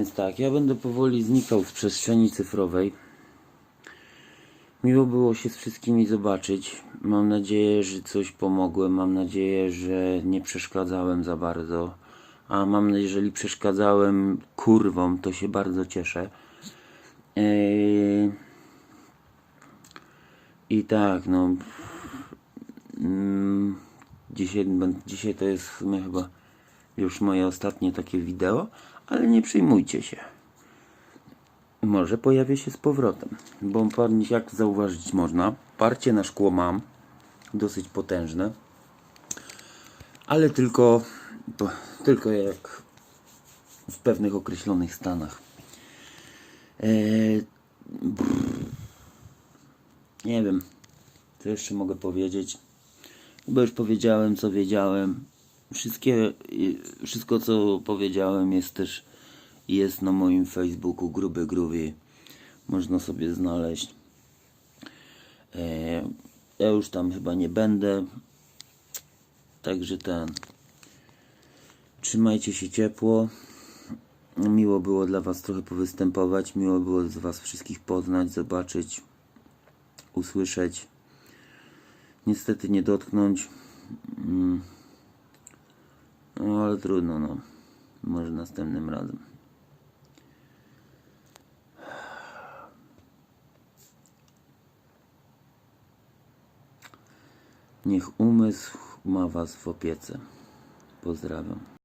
Więc tak, ja będę powoli znikał z przestrzeni cyfrowej. Miło było się z wszystkimi zobaczyć. Mam nadzieję, że coś pomogłem. Mam nadzieję, że nie przeszkadzałem za bardzo. A mam jeżeli przeszkadzałem kurwom, to się bardzo cieszę. Eee... I tak, no. Mm, dzisiaj, dzisiaj to jest w sumie chyba już moje ostatnie takie wideo, ale nie przejmujcie się. Może pojawię się z powrotem, bo jak zauważyć można, parcie na szkło mam, dosyć potężne, ale tylko, tylko jak w pewnych określonych stanach. Eee, nie wiem, co jeszcze mogę powiedzieć. Chyba już powiedziałem, co wiedziałem. Wszystkie, y, wszystko, co powiedziałem, jest też jest na moim Facebooku Gruby Groovy. Można sobie znaleźć. E, ja już tam chyba nie będę. Także ten. Trzymajcie się ciepło. Miło było dla Was trochę powystępować. Miło było z Was wszystkich poznać, zobaczyć, usłyszeć. Niestety nie dotknąć. Mm. Ale trudno, no. Może następnym razem. Niech umysł ma Was w opiece. Pozdrawiam.